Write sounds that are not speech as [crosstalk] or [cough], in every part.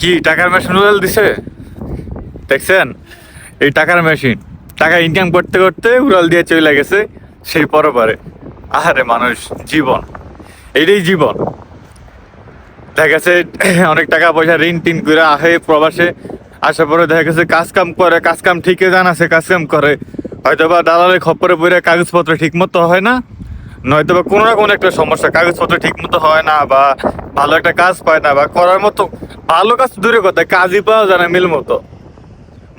কি টাকার মেশিন উড়াল দিছে। দেখছেন? এই টাকার মেশিন টাকা ইনকাম করতে করতে উড়াল দিয়ে চলে গেছে সেই পরপারে। আহারে মানুষ, জীবন। এইটাই জীবন। দেখা গেছে, [clears throat] অনেক টাকা পয়সা ঋণ টিন করে আহে প্রবাসে। আসার পরে দেখা গেছে কাজ কাম করে কাজ কাম ঠিকই জানাছে কাজ কাম করে। হয়তো বা দালালের খপ্পরে পড়ে কাগজপত্র ঠিক মতো হয় না নয়তো বা কোনো না কোনো একটা সমস্যা, কাগজপত্র ঠিক মতো হয় না বা ভালো একটা কাজ পায় না বা করার মতো ভালো কাজ দূরে কথা কাজই পাওয়া যায় না মিল মতো।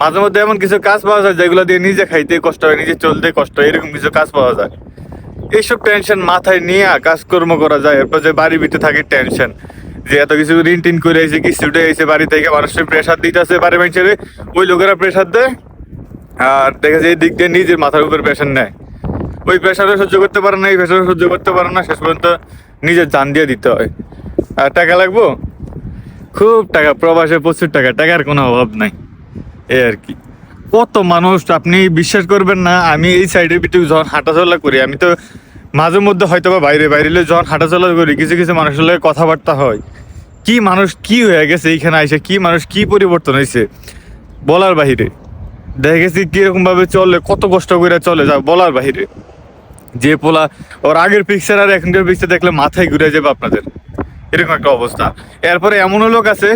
মাঝে মধ্যে এমন কিছু কাজ পাওয়া যায় যেগুলো দিয়ে নিজে খাইতে কষ্ট হয়, নিজে চলতে কষ্ট হয়, এরকম কিছু কাজ পাওয়া যায়। এইসব টেনশন মাথায় নিয়ে কাজকর্ম করা যায়। এরপর যে বাড়ি ভিতরে থাকে টেনশন যে এত কিছু ঋণ টিন করে এসে কিস্তিটা এসে বাড়ি থেকে মানুষের প্রেশার দিতেছে, বাড়ি মানুষের ওই লোকেরা প্রেশার দেয় আর দেখা যায় এই দিক দিয়ে নিজের মাথার উপর প্রেশার নেয়। ওই প্রেশারও সহ্য করতে পারে না, এই প্রেশারও সহ্য করতে পারে না, শেষ পর্যন্ত নিজের জান দিয়ে দিতে হয়। আর টাকা লাগবো? খুব টাকা, প্রবাসে প্রচুর টাকা, টাকার কোনো অভাব নাই। এই আর কি। কত মানুষ, আপনি বিশ্বাস করবেন না, আমি এই সাইডের ভিতরে যখন হাঁটাচলা করি, আমি তো মাঝে মধ্যে হয়তো বা বাইরে বাইরে যখন হাঁটাচলা করি, কিছু কিছু মানুষের লগে কথাবার্তা হয়। কি মানুষ কি হয়ে গেছে এইখানে আইসে, কি মানুষ কি পরিবর্তন হয়েছে বলার বাহিরে। দেখা গেছি কীরকম ভাবে চলে, কত কষ্ট করে চলে, যা বলার বাহিরে। যে পোলা, ওর আগের পিকচার আর এখনকার পিকচার দেখলে মাথায় ঘুরে যাবে আপনাদের। এরকম একটা অবস্থা। এরপরে এমনও লোক আছে,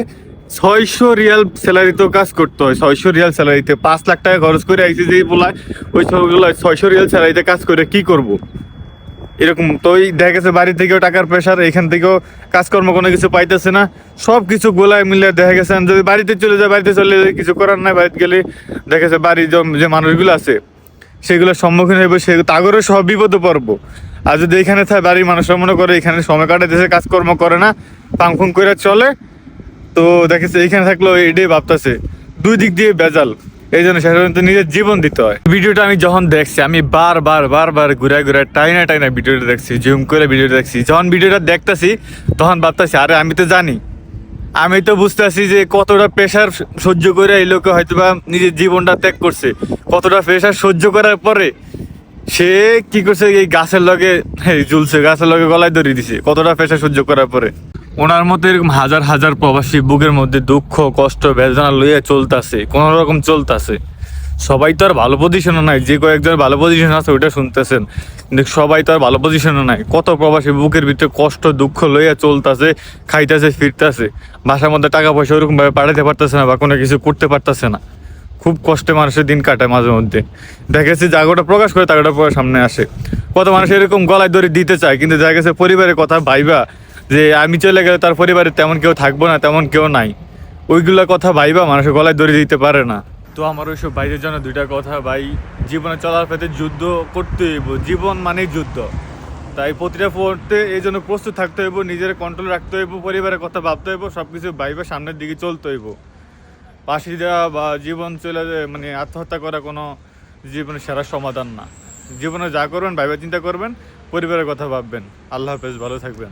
ছয়শো রিয়াল স্যালারিতেও কাজ করতে হয়। ছয়শো রিয়াল স্যালারিতে পাঁচ লাখ টাকা খরচ করে আইসি যে বলা ওই ছয়গুলো ছয়শো রিয়াল স্যালারিতে কাজ করে কি করব? এরকম তো ওই দেখা গেছে বাড়ি থেকেও টাকার প্রেশার এখান থেকেও কাজকর্ম কোনো কিছু পাইতেছে না। সব কিছু গোলায় মিলে দেখা গেছে যদি বাড়িতে চলে যায় বাড়িতে চলে যায় কিছু করার নাই, বাড়িতে গেলে দেখা গেছে বাড়ির যে মানুষগুলো আছে, সেগুলোর সম্মুখীন হইব, সে তাগরও সব বিপদে পড়ব। আর যদি এখানে থাকে বাড়ির মানুষরা মনে করে এখানে সময় কাটাতেছে কাজকর্ম করে না, পাংফুং করে চলে। তো দেখেছে এইখানে থাকলেও এটাই ভাবতেছে। দুই দিক দিয়ে বেজাল এই জন্য শেষ পর্যন্ত নিজের জীবন দিতে হয়। ভিডিওটা আমি যখন দেখছি, আমি বারবার বারবার ঘুরে ঘুরে টাইনা টাইনা ভিডিওটা দেখছি, জুম করে ভিডিওটা দেখছি। যখন ভিডিওটা দেখতেছি, তখন ভাবতেছি, আরে আমি তো জানি। আমি তো বুঝতেছি যে কতটা প্রেশার সহ্য করে এই লোকে হয়তো বা নিজের জীবনটা ত্যাগ করছে। কতটা প্রেশার সহ্য করার পরে সে কি করছে, এই গাছের লগে ঝুলছে, গাছের লগে গলায় ধরিয়ে দিছে। কতটা পেশা সহ্য করার পরে? ওনার মতো এরকম হাজার হাজার প্রবাসী বুকের মধ্যে দুঃখ, কষ্ট, বেদনা লইয়া চলতেছে, কোন রকম চলতেছে। সবাই তো আর ভালো পজিশনে নাই। যে কয়েকজন ভালো পজিশন আছে, ওইটা শুনতেছেন। কিন্তু সবাই তো আর ভালো পজিশনে নাই। কত প্রবাসী বুকের ভিতরে কষ্ট, দুঃখ লইয়া চলতেছে, খাইতেছে, ফিরতেছে। বাসার মধ্যে টাকা পয়সা ওরকম ভাবে পাঠাতে পারতেছে না বা কোনো কিছু করতে পারতেছে না। খুব কষ্টে মানুষের দিন কাটায় মাঝে মধ্যে। দেখেছি জাগোটা প্রকাশ করে তাগোটা পরে সামনে আসে। কত মানুষ এরকম গলায় দড়ি দিতে চায়, কিন্তু দেখা গেছে পরিবারের কথা ভাইবা যে আমি চলে গেলে তার পরিবারে তেমন কেউ থাকব না, তেমন কেউ নাই। ওইগুলো কথা ভাইবা মানুষের গলায় দড়ি দিতে পারে না। তো আমার ওইসব ভাইদের জন্য দুইটা কথা, ভাই, জীবনে চলার পথে যুদ্ধ করতে হইব, জীবন মানেই যুদ্ধ। তাই প্রতিটা পড়তে এই জন্য প্রস্তুত থাকতে হইব, নিজের কন্ট্রোল রাখতে হইব, পরিবারের কথা ভাবতে হইব, সবকিছু ভাইবা সামনের দিকে চলতে হইব। পাশে দেওয়া বা জীবন চলে মানে আত্মহত্যা করা কোনো জীবনের সেরা সমাধান না। জীবনে যা করবেন, ভাইবা চিন্তা করবেন, পরিবারের কথা ভাববেন। আল্লাহ হাফেজ, ভালো থাকবেন।